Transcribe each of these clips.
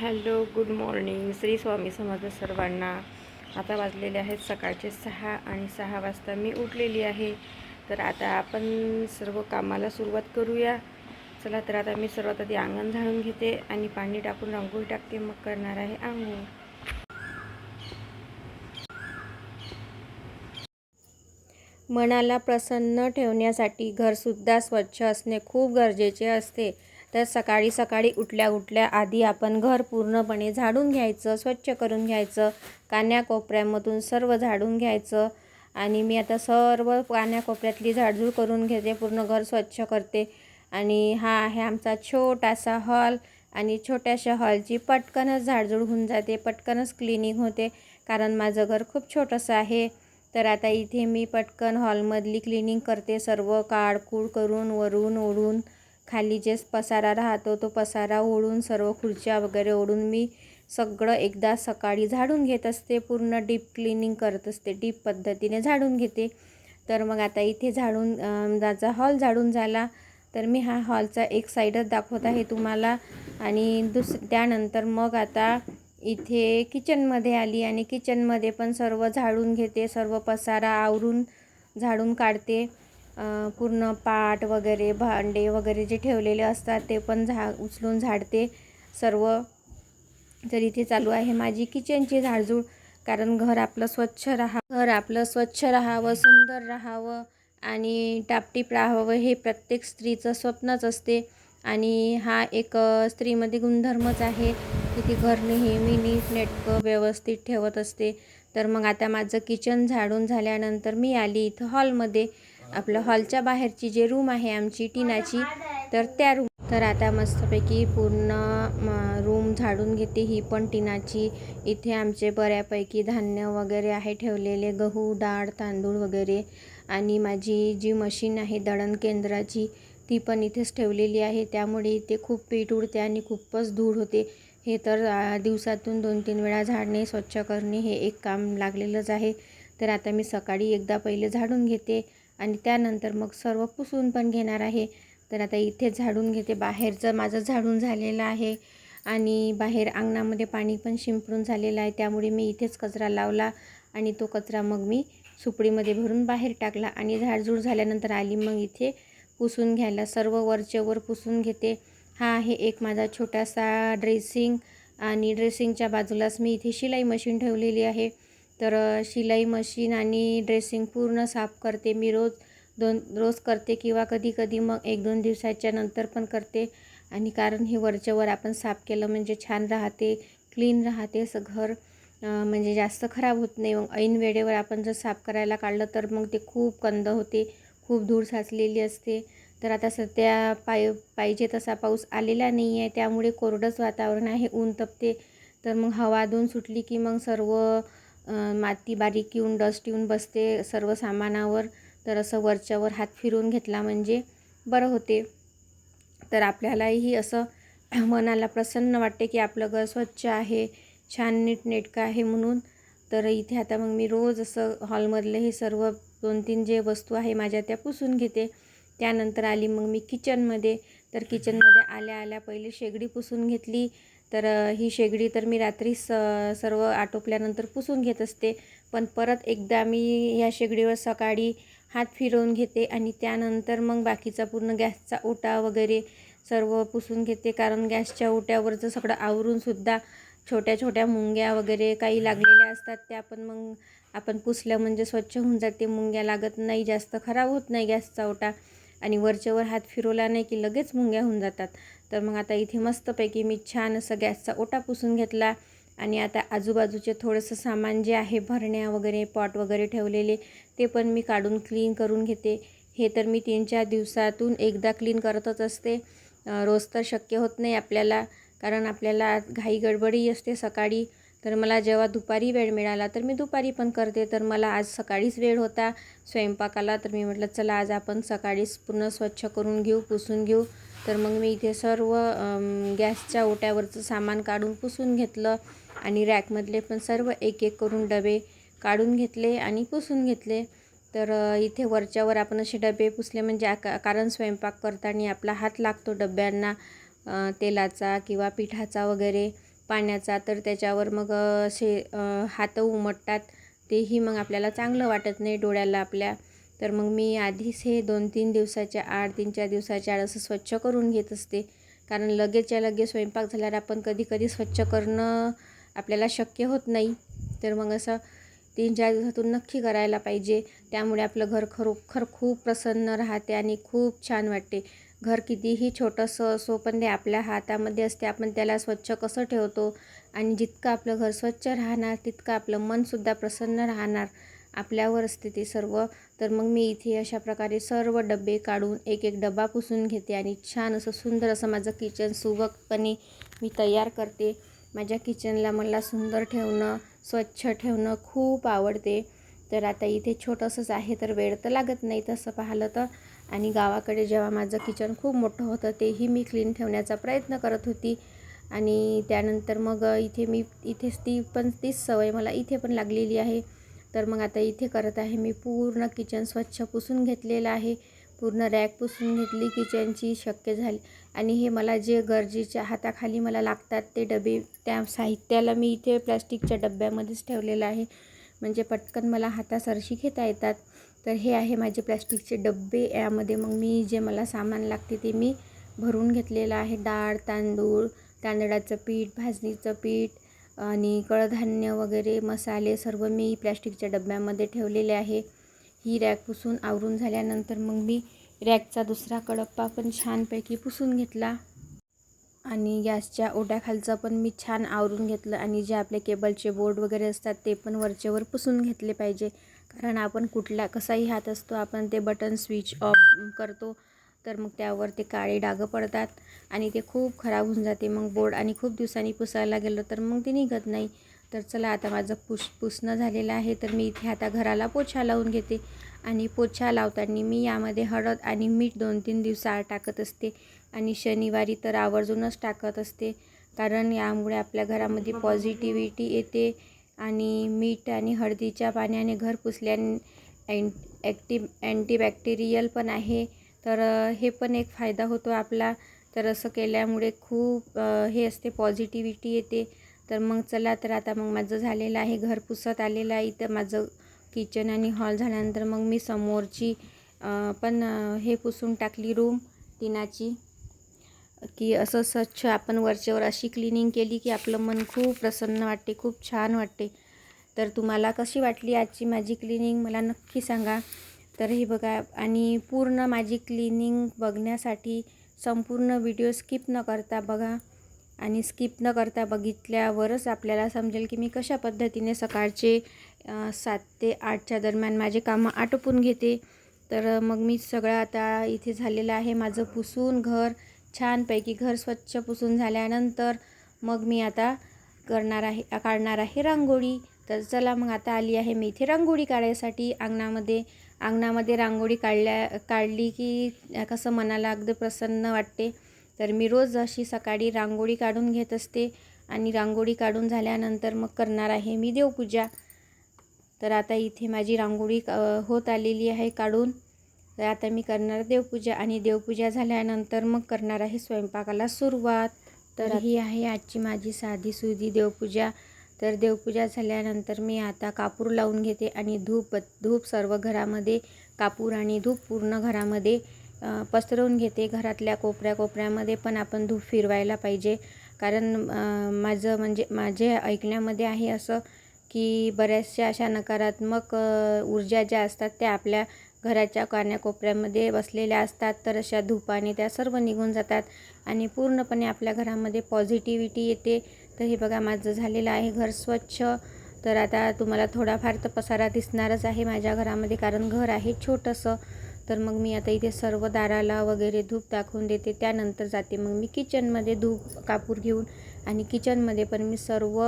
Hello good morning. Shri Swami Samarth सर्वांना. आता वाजलेले आहेत सकाळचे सहा आणि सहा वाजता मी उठलेली आहे. तर आता आपण सर्व कामाला सुरुवात करूया. चला तर आता मी सर्वात आधी अंगण झाडून घेते आणि पाणी टाकून रांगोळी टाकते. मग करणार आहे आंघोळ. मनाला प्रसन्न ठेवण्यासाठी घरसुद्धा स्वच्छ असणे खूप गरजेचे असते. तर सकाळी सकाळी उठल्या उठल्या आधी आपण घर पूर्णपणे झाडून घ्यायचं स्वच्छ करून घ्यायचं कान्याकोपऱ्यामधून सर्व झाडून घ्यायचं. आणि मी आता सर्व कान्याकोपऱ्यातली झाडझूड करून घेते पूर्ण घर स्वच्छ करते. आणि हा आहे आमचा छोटासा हॉल आणि छोट्याशा हॉलची पटकनच झाडझूड होऊन जाते पटकनच क्लिनिंग होते कारण माझं घर खूप छोटंसं आहे. तर आता इथे मी पटकन हॉलमधली क्लिनिंग करते सर्व काडकूड करून वरून ओढून. खाली जे पसारा राहतो तो पसारा ओढून सर्व खुर्च्या वगैरे ओढून मी सगळं एकदा सकाळी झाडून घेत असते. पूर्ण डीप क्लिनिंग करत असते. डीप पद्धतीने झाडून घेते. तर मग आता इथे झाडून माझा हॉल झाडून झाला. तर मी हा हॉलचा एक साईडच दाखवत आहे तुम्हाला. आणि दुस त्यानंतर मग आता इथे किचनमध्ये आली आणि किचनमध्ये पण सर्व झाडून घेते सर्व पसारा आवरून झाडून काढते. पूर्ण पाट वगैरे भांडे वगैरे जे ठेवलेले असतात ते पण झा उचलून झाडते सर्व तर इथे चालू आहे माझी किचनची झाडझूड. कारण घर आपलं स्वच्छ राहा घर आपलं स्वच्छ राहावं सुंदर राहावं आणि टापटीप राहावं हे प्रत्येक स्त्रीचं स्वप्नच असते. आणि हा एक स्त्रीमध्ये गुणधर्मच आहे की ती घर नेहमी नीट नेटकं व्यवस्थित ठेवत असते. तर मग आता माझं किचन झाडून झाल्यानंतर मी आली इथं हॉलमध्ये. आपलं हॉलच्या बाहेरची जे रूम आहे आमची टिनाची तर त्या रूम तर आता मस्तपैकी पूर्ण रूम झाडून घेते ही पण टिनाची. इथे आमचे बऱ्यापैकी धान्य वगैरे आहे ठेवलेले गहू डाळ तांदूळ वगैरे. आणि माझी जी मशीन आहे दळण केंद्राची ती पण इथेच ठेवलेली आहे. त्यामुळे इथे खूप पीठ उडते आणि खूपच धूळ होते. हे तर दिवसातून दोन तीन वेळा झाडणे स्वच्छ करणे हे एक काम लागलेलंच आहे. तर आता मी सकाळी एकदा पहिले झाडून घेते. आणि त्यानंतर मग सर्व पुसून पण घेणार आहे. तर आता इथे झाडून घेते. बाहेरचं माझं झाडून झालेलं आहे आणि बाहेर अंगणामध्ये पाणी पण शिंपडून झालेलं आहे. त्यामुळे मी इथेच कचरा लावला आणि तो कचरा मग मी सुपडीमध्ये भरून बाहेर टाकला आणि झाडझूड झाल्यानंतर आली मग इथे पुसून घ्यायला. सर्व वरच्यावर पुसून घेते. हा आहे एक माझा छोटासा ड्रेसिंग आणि ड्रेसिंगच्या बाजूलाच मी इथे शिलाई मशीन ठेवलेली आहे. तर शिलाई मशीन आणि ड्रेसिंग पूर्ण साफ करते. मी रोज दोन रोज करते किंवा कधी कधी मग एक दोन दिवसाच्या नंतर पण करते. आणि कारण हे वरच्यावर आपण साफ केलं म्हणजे छान राहते क्लीन राहते असं घर. म्हणजे जास्त खराब होत नाही. मग ऐन वेळेवर आपण जर साफ करायला काढलं तर मग ते खूप कंद होते खूप धूळ साचलेली असते. तर आता सध्या पाय पाहिजे तसा पाऊस आलेला नाही आहे त्यामुळे कोरडंच वातावरण आहे ऊन तपते. तर मग हवा दोन सुटली की मग सर्व माती बारीक येऊन डस्ट येऊन बसते सर्व सामानावर. तर असं वरच्यावर हात फिरवून घेतला म्हणजे बरं होते. तर आपल्यालाही असं मनाला प्रसन्न वाटते की आपलं घर स्वच्छ आहे छान नीटनेटकं आहे म्हणून. तर इथे आता मग मी रोज असं हॉलमधलं हे सर्व दोन तीन जे वस्तू आहे माझ्या त्या पुसून घेते. त्यानंतर आली मग मी किचनमध्ये तर किचनमध्ये आल्या आल्या पहिले शेगडी पुसून घेतली. तर ही शेगडी तर मी रात्री स सर्व आटोपल्यानंतर पुसून घेत असते. पण परत एकदा मी ह्या शेगडीवर सकाळी हात फिरवून घेते आणि त्यानंतर मग बाकीचा पूर्ण गॅसचा ओटा वगैरे सर्व पुसून घेते. कारण गॅसच्या ओट्यावरचं सगळं आवरूनसुद्धा छोट्या छोट्या मुंग्या वगैरे काही लागलेल्या असतात त्या पण मग आपण पुसल्या म्हणजे स्वच्छ होऊन जाते. मुंग्या लागत नाही जास्त खराब होत नाही गॅसचा ओटा. आणि वरच्यावर हात फिरवला नाही की लगेच मुंग्या होऊन जातात. तर मग आता इथे मस्तपैकी मी छान असं गॅसचा ओटा पुसून घेतला आणि आता आजूबाजूचे थोडंसं सामान जे आहे भरण्या वगैरे पॉट वगैरे ठेवलेले ते पण मी काढून क्लीन करून घेते. हे तर मी तीन चार दिवसातून एकदा क्लीन करतच असते. रोज तर शक्य होत नाही आपल्याला कारण आपल्याला घाई गडबडी असते सकाळी. तर मला जेव्हा दुपारी वेळ मिळाला तर मी दुपारी पण करते. तर मला आज सकाळीच वेळ होता. स्वयंपाकाला तर मी म्हटलं चला आज आपण सकाळीच पूर्ण स्वच्छ करून घेऊ पुसून घेऊ. तर मग मी इथे सर्व गॅसच्या ओट्यावरचं सामान काढून पुसून घेतलं आणि रॅकमधले पण सर्व एक एक करून डबे काढून घेतले आणि पुसून घेतले. तर इथे वरच्यावर आपण असे डबे पुसले म्हणजे कारण स्वयंपाक करताना आपला हात लागतो डब्यांना तेलाचा किंवा पिठाचा वगैरे पाण्याचा. तर त्याच्यावर मग असे हात उमटतात. तेही मग आपल्याला चांगलं वाटत नाही डोळ्याला आपल्या. तर मग मी आधीच हे दोन तीन दिवसाच्या आड तीन चार दिवसाच्या आड असं स्वच्छ करून घेत असते. कारण लगेचच्या लगेच स्वयंपाक झाल्यावर आपण कधी कधी स्वच्छ करणं आपल्याला शक्य होत नाही. तर मग असं तीन चार दिवसातून नक्की करायला पाहिजे. त्यामुळे आपलं घर खरोखर खूप प्रसन्न राहते आणि खूप छान वाटते. घर कितीही छोटंसं असो पण ते आपल्या हातामध्ये असते. आपण त्याला स्वच्छ कसं ठेवतो? आणि जितकं आपलं घर स्वच्छ राहणार तितकं आपलं मनसुद्धा प्रसन्न राहणार. आपल्यावर असते ते सर्व. तर मग मी इथे अशा प्रकारे सर्व डबे काढून एक एक डबा पुसून घेते आणि छान असं सुंदर असं माझं किचन सुबकपणे मी तयार करते. माझ्या किचनला मला सुंदर ठेवणं स्वच्छ ठेवणं खूप आवडते. तर आता इथे छोटंसंच आहे तर वेळ तर लागत नाही तसं पाहिलं तर. आणि गावाकडे जेव्हा माझं किचन खूप मोठं होतं तेही मी क्लीन ठेवण्याचा प्रयत्न करत होती. आणि त्यानंतर मग इथे मी इथेच ती पण तीच सवय मला इथे पण लागलेली आहे. तर मग आता इथे करत आहे मी पूर्ण किचन स्वच्छ पुसून घेतलेलं आहे. पूर्ण रॅक पुसून घेतली किचनची शक्य झाली. आणि हे मला जे गरजेच्या हाताखाली मला लागतात ते डबे त्या साहित्याला मी इथे प्लॅस्टिकच्या डब्यामध्येच ठेवलेलं आहे. म्हणजे पटकन मला हातासरशी घेता येतात. तर हे आहे माझे प्लॅस्टिकचे डबे यामध्ये मग मी जे मला सामान लागते ते मी भरून घेतलेलं आहे. डाळ तांदूळ तांदळाचं पीठ भाजणीचं पीठ आणि कडधान्य वगैरे मसाले सर्व मी प्लॅस्टिकच्या डब्यामध्ये ठेवलेले आहे. ही रॅक पुसून आवरून झाल्यानंतर मग मी रॅकचा दुसरा कडप्पा पण छानपैकी पुसून घेतला. आणि गॅसच्या ओट्याखालचं पण मी छान आवरून घेतलं आणि जे आपले केबलचे बोर्ड वगैरे असतात ते पण वरचेवर पुसून घेतले पाहिजे. कारण आपण कुठला कसाही हात असतो आपण ते बटन स्विच ऑफ करतो. तर मग त्यावर ते काळे डागं पडतात आणि ते खूप खराब होऊन जाते. मग बोर्ड आणि खूप दिवसांनी पुसायला गेलो तर मग ते निघत नाही. तर चला आता माझं पुस पुसणं झालेलं आहे तर मी इथे आता घराला पोछा लावून घेते. आणि पोछा लावताना मी यामध्ये हळद आणि मीठ दोन तीन दिवसाआड टाकत असते. आणि शनिवारी तर आवर्जूनच टाकत असते. कारण यामुळे आपल्या घरामध्ये पॉझिटिव्हिटी येते आणि मीठ आणि हळदीच्या पाण्याने घर पुसल्याने अँट ॲक्टिव अँटीबॅक्टेरियल पण आहे. तर हे पण एक फायदा होतो आपला. तर असं केल्यामुळे खूप हे असते पॉझिटिव्हिटी येते. तर मग चला तर आता मग माझं झालेलं आहे घर पुसत आलेलं आहे. इथं माझं किचन आणि हॉल झाल्यानंतर मग मी समोरची पण हे पुसून टाकली रूम टिनाची. की असं स्वच्छ आपण वरच्यावर अशी क्लिनिंग केली की आपलं मन खूप प्रसन्न वाटते खूप छान वाटते. तर तुम्हाला कशी वाटली आजची माझी क्लिनिंग मला नक्की सांगा. तर हे बघा आणि पूर्ण माझी क्लिनिंग बघण्यासाठी संपूर्ण व्हिडिओ स्किप न करता बघा. आणि स्किप न करता बघितल्यावरच आपल्याला समजेल की मी कशा पद्धतीने सकाळचे सात ते आठच्या दरम्यान माझे कामं आटोपून घेते. तर मग मी सगळं आता इथे झालेलं आहे. माझं पुसून घर छानपैकी घर स्वच्छ पुसून झाल्यानंतर मग मी आता करणार आहे काढणार आहे रांगोळी. तर चला मग आता आली आहे मी इथे रांगोळी काढायसाठी अंगणामध्ये. अंगणामध्ये रांगोळी काढल्या काढली की कसं मनाला अगदी प्रसन्न वाटते. तर मी रोज अशी सकाळी रांगोळी काढून घेत असते आणि रांगोळी काढून झाल्यानंतर मग करणार आहे मी देवपूजा. तर आता इथे माझी रांगोळी होत आलेली आहे काढून. तर आता मी करणार देवपूजा आणि देवपूजा झाल्यानंतर मग करणार आहे स्वयंपाकाला सुरुवात. तर ही आहे आजची माझी साधी सुधी देवपूजा. तर देवपूजा झाल्यानंतर मी आता कापूर लावून घेते आणि धूप धूप सर्व घरामध्ये कापूर आणि धूप पूर्ण घरामध्ये पसरवून घेते. घरातल्या कोपऱ्या कोपऱ्यामध्ये पण आपण धूप फिरवायला पाहिजे. कारण माझं म्हणजे माझे ऐकण्यामध्ये आहे असं की बऱ्याचशा अशा नकारात्मक ऊर्जा ज्या असतात त्या आपल्या घराच्या कान्याकोपऱ्यामध्ये बसलेल्या असतात. तर अशा धुपाने त्या सर्व निघून जातात आणि पूर्णपणे आपल्या घरामध्ये पॉझिटिव्हिटी येते. तर हे बघा माझं झालेलं आहे घर स्वच्छ. तर आता तुम्हाला थोडाफार तर पसारा दिसणारच आहे माझ्या घरामध्ये कारण घर आहे छोटंसं. तर मग मी आता इथे सर्व दाराला वगैरे धूप दाखवून देते. त्यानंतर जाते मग मी किचनमध्ये धूप कापूर घेऊन. आणि किचनमध्ये पण मी सर्व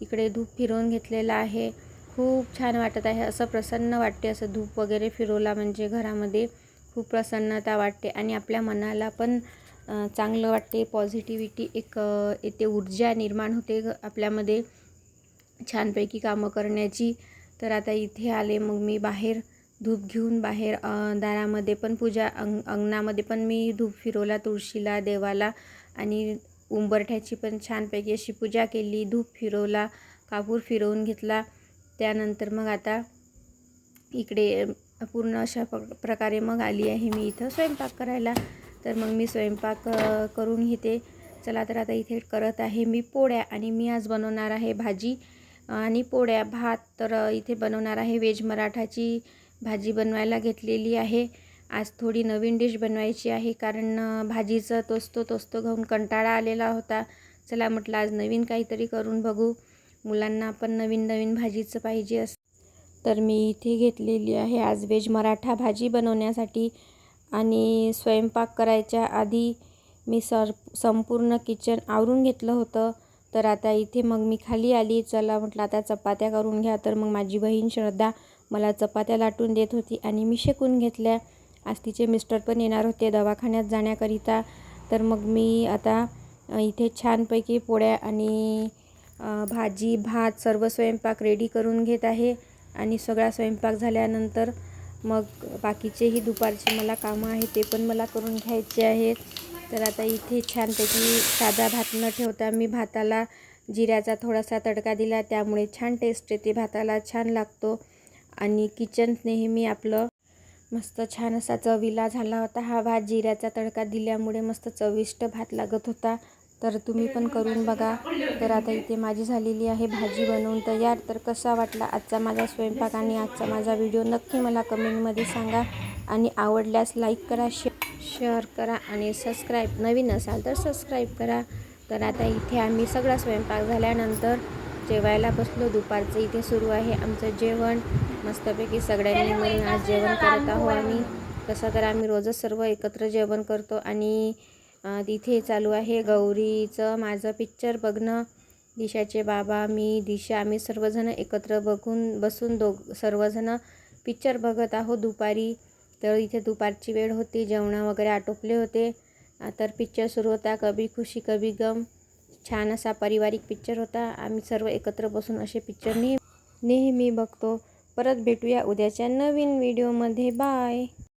इकडे धूप फिरवून घेतलेलं आहे. खूप छान वाटत आहे. असं प्रसन्न वाटते असं धूप वगैरे फिरवला म्हणजे घरामध्ये खूप प्रसन्नता वाटते. आणि आपल्या मनाला पण चांगलं वाटते. पॉझिटिव्हिटी एक येते. ऊर्जा निर्माण होते आपल्यामध्ये. छानपैकी कामं करण्याची. तर आता इथे आले. मग मी बाहेर धूप घेऊन बाहेर दारामध्ये पण पूजा अंग अंगणामध्ये पण मी धूप फिरवला. तुळशीला देवाला आणि उंबरठ्याची पण छानपैकी अशी पूजा केली. धूप फिरवला कापूर फिरवून घेतला. त्यानंतर मग आता इकडे पूर्ण अशा प प्रकारे मग आली आहे मी इथं स्वयंपाक करायला. तर मग मी स्वयंपाक करून घेते. चला तर आता इथे करत आहे मी पोळ्या आणि मी आज बनवणार आहे भाजी. आणि पोळ्या भात तर इथे बनवणार आहे. व्हेज मराठाची भाजी बनवायला घेतलेली आहे. आज थोडी नवीन डिश बनवायची आहे कारण भाजीचं तोस्तो तोस्तो घेऊन कंटाळा आलेला होता. चला म्हटलं आज नवीन काहीतरी करून बघू. मुलांना पण नवीन नवीन भाजीचं पाहिजे असं तर मी इथे घेतलेली आहे आज वेज मराठा भाजी बनवण्यासाठी. आणि स्वयंपाक करायच्या आधी मी सर संपूर्ण किचन आवरून घेतलं होतं. तर आता इथे मग मी खाली आली. चला म्हटलं आता चपात्या करून घ्या. तर मग माझी बहीण श्रद्धा मला चपात्या लाटून देत होती आणि मी शेकून घेतल्या. आज तिचे मिस्टर पण येणार होते दवाखान्यात जाण्याकरिता. तर मग मी आता इथे छानपैकी पोळ्या आणि भाजी भात सर्व स्वयंपाक रेडी करून घेत आहे. आणि सगळा स्वयंपाक झाल्यानंतर मग बाकीचेही दुपारचे मला कामं आहे ते पण मला करून घ्यायचे आहेत. तर आता इथे छानपैकी साधा भात न ठेवता मी भाताला जिऱ्याचा थोडासा तडका दिला त्यामुळे छान टेस्ट येते. भाताला छान लागतो. आणि किचन नेहमी आपलं मस्त छान असा चवीला झाला होता हा भात. जिऱ्याचा तडका दिल्यामुळे मस्त चविष्ट भात लागत होता. तर तुम्ही पण करून बघा. तर आता इथे माझी झालेली आहे भाजी बनवून तयार. तर कसा वाटला आजचा माझा स्वयंपाक आणि आजचा माझा व्हिडिओ नक्की मला कमेंटमध्ये सांगा. आणि आवडल्यास लाईक करा शे शेअर करा आणि सबस्क्राईब नवीन असाल तर सबस्क्राईब करा. तर आता इथे आम्ही सगळा स्वयंपाक झाल्यानंतर जेवायला बसलो. दुपारचं इथे सुरू आहे आमचं जेवण. मस्तपैकी सगळ्यांनी मिळून आज जेवण करत आहो आम्ही. तसं तर आम्ही रोजच सर्व एकत्र जेवण करतो आणि तिथे चालू आहे गौरीचं माझं पिक्चर बघणं. दिशाचे बाबा मी दिशा आम्ही सर्वजण एकत्र बघून बसून दोघ सर्वजण पिक्चर बघत आहोत दुपारी. तर इथे दुपारची वेळ होती जेवणं वगैरे आटोपले होते. तर पिक्चर सुरू होता कभी खुशी कभी गम. छान असा पारिवारिक पिक्चर होता. आम्ही सर्व एकत्र बसून असे पिक्चर नेह नेहमी बघतो. परत भेटूया उद्याच्या नवीन व्हिडिओमध्ये बाय